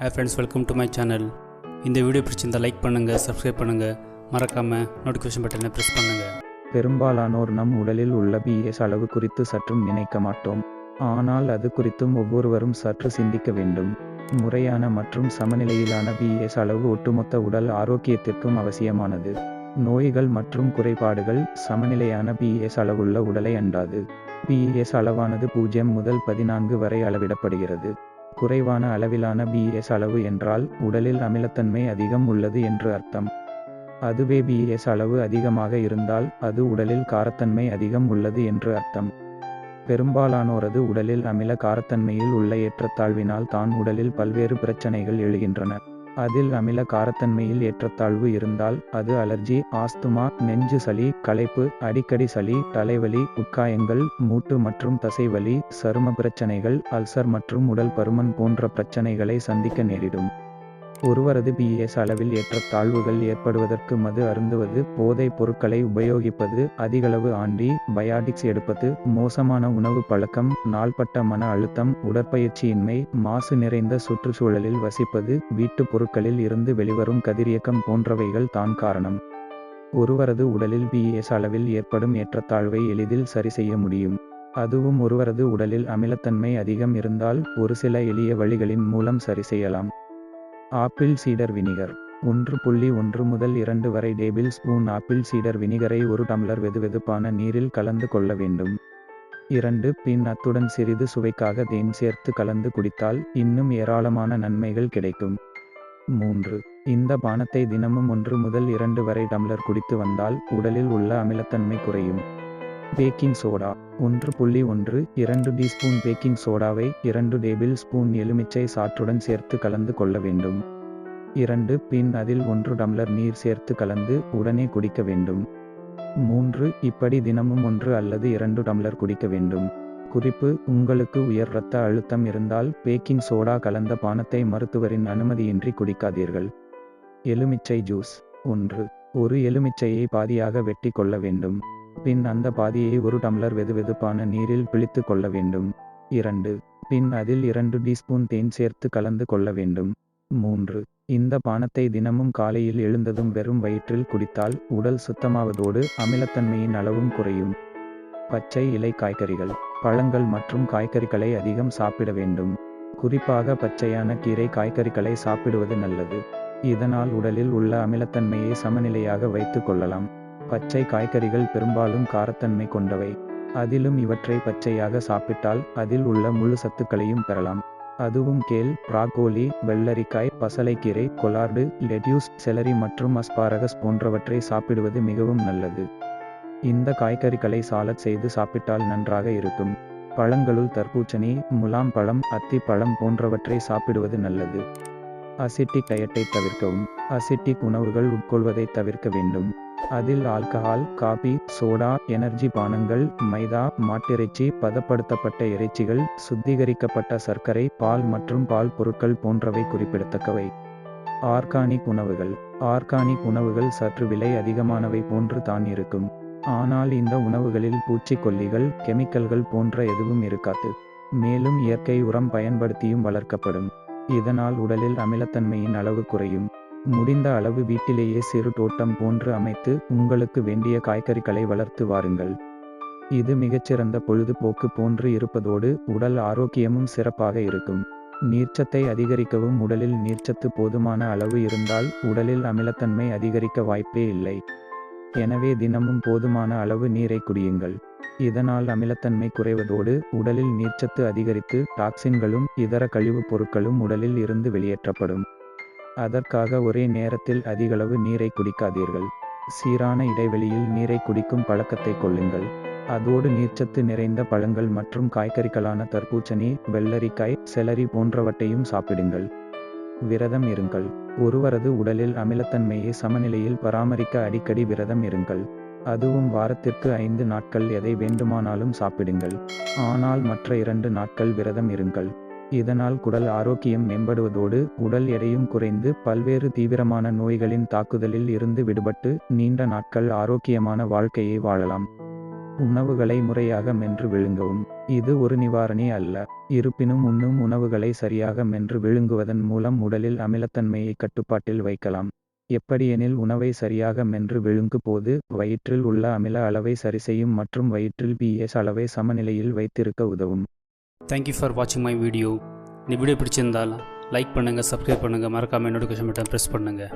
Hey friends welcome to my channel இந்த video பிடிச்சிருந்தால் like பண்ணுங்கள் சப்ஸ்கிரைப் பண்ணுங்கள் மறக்காமல் நோட்டிஃபிகேஷன் பட்டனை ப்ரெஸ் பண்ணுங்கள் பெரும்பாலானோர் நம் உடலில் உள்ள பிஎஸ் அளவு குறித்து சற்றும் நினைக்க மாட்டோம். ஆனால் அது குறித்தும் ஒவ்வொருவரும் சற்று சிந்திக்க வேண்டும். முறையான மற்றும் சமநிலையிலான பிஎஸ் அளவு ஒட்டுமொத்த உடல் ஆரோக்கியத்திற்கும் அவசியமானது. நோய்கள் மற்றும் குறைபாடுகள் சமநிலையான பிஎஸ் அளவுள்ள உடலை அண்டாது. பிஎஸ் அளவானது பூஜ்ஜியம் முதல் பதினான்கு வரை அளவிடப்படுகிறது. குறைவான அளவிலான பிஎஸ் அளவு என்றால் உடலில் அமிலத்தன்மை அதிகம் உள்ளது என்று அர்த்தம். அதுவே பிஎஸ் அளவு அதிகமாக இருந்தால் அது உடலில் காரத்தன்மை அதிகம் உள்ளது என்று அர்த்தம். பெரும்பாலானோரது உடலில் அமில காரத்தன்மையில் உள்ள ஏற்றத்தாழ்வினால் தான் உடலில் பல்வேறு பிரச்சனைகள் எழுகின்றன. அதில் அமில காரத்தன்மையில் ஏற்றத்தாழ்வு இருந்தால் அது அலர்ஜி ஆஸ்துமா நெஞ்சு சளி களைப்பு அடிக்கடி சளி தலைவலி உட்காயங்கள் மூட்டு மற்றும் தசைவலி சரும பிரச்சனைகள் அல்சர் மற்றும் உடல் பருமன் போன்ற பிரச்சனைகளை சந்திக்க நேரிடும். ஒருவரது பிஎஸ் அளவில் ஏற்றத்தாழ்வுகள் ஏற்படுவதற்கு மது அருந்துவது போதைப் பொருட்களை உபயோகிப்பது அதிகளவு ஆண்டி பயாடிக்ஸ் எடுப்பது மோசமான உணவு பழக்கம் நாள்பட்ட மன அழுத்தம் உடற்பயிற்சியின்மை மாசு நிறைந்த சுற்றுச்சூழலில் வசிப்பது வீட்டுப் பொருட்களில் இருந்து வெளிவரும் கதிரியக்கம் போன்றவைகள் தான் காரணம். ஒருவரது உடலில் பிஎஸ் அளவில் ஏற்படும் ஏற்றத்தாழ்வை எளிதில் சரி செய்ய முடியும். அதுவும் ஒருவரது உடலில் அமிலத்தன்மை அதிகம் இருந்தால் ஒரு சில எளிய வழிகளின் மூலம் சரி செய்யலாம். ஆப்பிள் சீடர் வினிகர். ஒன்று புள்ளி ஒன்று முதல் இரண்டு வரை டேபிள் ஸ்பூன் ஆப்பிள் சீடர் வினிகரை ஒரு டம்ளர் வெதுவெதுப்பான நீரில் கலந்து கொள்ள வேண்டும். இரண்டு பின் அத்துடன் சிறிது சுவைக்காக தேன் சேர்த்து கலந்து குடித்தால் இன்னும் ஏராளமான நன்மைகள் கிடைக்கும். மூன்று இந்த பானத்தை தினமும் ஒன்று முதல் இரண்டு வரை டம்ளர் குடித்து வந்தால் உடலில் உள்ள அமிலத்தன்மை குறையும். Baking soda. ஒன்று புள்ளி ஒன்று இரண்டு டீஸ்பூன் பேக்கிங் சோடாவை இரண்டு டேபிள் ஸ்பூன் எலுமிச்சை சாற்றுடன் சேர்த்து கலந்து கொள்ள வேண்டும். இரண்டு பின் அதில் ஒன்று டம்ளர் நீர் சேர்த்து கலந்து உடனே குடிக்க வேண்டும். மூன்று இப்படி தினமும் ஒன்று அல்லது இரண்டு டம்ளர் குடிக்க வேண்டும். குறிப்பு உங்களுக்கு உயர் இரத்த அழுத்தம் இருந்தால் பேக்கிங் சோடா கலந்த பானத்தை மருத்துவரின் அனுமதியின்றி குடிக்காதீர்கள். எலுமிச்சை ஜூஸ். ஒன்று ஒரு எலுமிச்சையை பாதியாக வெட்டி கொள்ள வேண்டும். பின் அந்த பாதியை ஒரு டம்ளர் வெதுவெதுப்பான நீரில் பிழித்து கொள்ள வேண்டும். இரண்டு பின் அதில் இரண்டு டீஸ்பூன் தேன் சேர்த்து கலந்து கொள்ள வேண்டும். மூன்று இந்த பானத்தை தினமும் காலையில் எழுந்ததும் வெறும் வயிற்றில் குடித்தால் உடல் சுத்தமாவதோடு அமிலத்தன்மையின் அளவும் குறையும். பச்சை இலை காய்கறிகள் பழங்கள் மற்றும் காய்கறிகளை அதிகம் சாப்பிட வேண்டும். குறிப்பாக பச்சையான கீரை காய்கறிகளை சாப்பிடுவது நல்லது. இதனால் உடலில் உள்ள அமிலத்தன்மையை சமநிலையாக வைத்து கொள்ளலாம். பச்சை காய்கறிகள் பெரும்பாலும் காரத்தன்மை கொண்டவை. அதிலும் இவற்றை பச்சையாக சாப்பிட்டால் அதில் உள்ள முழு சத்துக்களையும் பெறலாம். அதுவும் கேல் பிராகோலி வெள்ளரிக்காய் பசலைக்கீரை கொலார்டு லெட்யூஸ் செலரி மற்றும் அஸ்பாரகஸ் போன்றவற்றை சாப்பிடுவது மிகவும் நல்லது. இந்த காய்கறிகளை சாலட் செய்து சாப்பிட்டால் நன்றாக இருக்கும். பழங்களுள் தர்பூச்சணி முலாம் பழம் அத்தி பழம் போன்றவற்றை சாப்பிடுவது நல்லது. அசிட்டிக் டயட்டை தவிர்க்கவும். அசிட்டிக் உணவுகள் உட்கொள்வதை தவிர்க்க வேண்டும். அதில் ஆல்கஹால் காபி சோடா எனர்ஜி பானங்கள் மைதா மாட்டிறைச்சி பதப்படுத்தப்பட்ட இறைச்சிகள் சுத்திகரிக்கப்பட்ட சர்க்கரை பால் மற்றும் பால் பொருட்கள் போன்றவை குறிப்பிடத்தக்கவை. ஆர்கானிக் உணவுகள். ஆர்கானிக் உணவுகள் சற்று விலை அதிகமானவை போன்று தான் இருக்கும். ஆனால் இந்த உணவுகளில் பூச்சிக்கொல்லிகள் கெமிக்கல்கள் போன்ற எதுவும் இருக்காது. மேலும் இயற்கை உரம் பயன்படுத்தியும் வளர்க்கப்படும். இதனால் உடலில் அமிலத்தன்மையின் அளவு குறையும். முடிந்த அளவு வீட்டிலேயே சிறு தோட்டம் போன்று அமைத்து உங்களுக்கு வேண்டிய காய்கறிகளை வளர்த்து வாருங்கள். இது மிகச்சிறந்த பொழுதுபோக்கு போன்று இருப்பதோடு உடல் ஆரோக்கியமும் சிறப்பாக இருக்கும். நீர்ச்சத்தை அதிகரிக்கவும் உடலில் நீர்ச்சத்து போதுமான அளவு இருந்தால் உடலில் அமிலத்தன்மை அதிகரிக்க வாய்ப்பே இல்லை. எனவே தினமும் போதுமான அளவு நீரை குடியுங்கள். இதனால் அமிலத்தன்மை குறைவதோடு உடலில் நீர்ச்சத்து அதிகரித்து டாக்சின்களும் இதர கழிவுப் பொருட்களும் உடலில் இருந்து வெளியேற்றப்படும். அதற்காக ஒரே நேரத்தில் அதிகளவு நீரை குடிக்காதீர்கள். சீரான இடைவெளியில் நீரை குடிக்கும் பழக்கத்தை கொள்ளுங்கள். அதோடு நீர்ச்சத்து நிறைந்த பழங்கள் மற்றும் காய்கறிகளான தர்பூச்சணி வெள்ளரிக்காய் செலரி போன்றவற்றையும் சாப்பிடுங்கள். விரதம் இருங்கள். ஒருவரது உடலில் அமிலத்தன்மையை சமநிலையில் பராமரிக்க அடிக்கடி விரதம் இருங்கள். அதுவும் வாரத்திற்கு ஐந்து நாட்கள் எதை வேண்டுமானாலும் சாப்பிடுங்கள். ஆனால் மற்ற இரண்டு நாட்கள் விரதம் இருங்கள். இதனால் குடல் ஆரோக்கியம் மேம்படுவதோடு உடல் எடையும் குறைந்து பல்வேறு தீவிரமான நோய்களின் தாக்குதலில் இருந்து விடுபட்டு நீண்ட நாட்கள் ஆரோக்கியமான வாழ்க்கையை வாழலாம். உணவுகளை முறையாக மென்று விழுங்கவும். இது ஒரு நிவாரணி அல்ல. இருப்பினும் உண்ணும் உணவுகளை சரியாக மென்று விழுங்குவதன் மூலம் உடலில் அமிலத்தன்மையை கட்டுப்பாட்டில் வைக்கலாம். எப்படியெனில் உணவை சரியாக மென்று விழுங்கு போது வயிற்றில் உள்ள அமில அளவை சரிசெய்யும் மற்றும் வயிற்றில் பிஎஸ் அளவை சமநிலையில் வைத்திருக்க உதவும். தேங்க்யூ ஃபார் வாட்சிங் மை வீடியோ இந்த வீடியோ பிடிச்சிருந்தால் லைக் பண்ணுங்கள் சப்ஸ்கிரைப் பண்ணுங்கள் மறக்காமல் நோட்டிஃபிகேஷன் பட்டன் ப்ரெஸ் பண்ணுங்கள்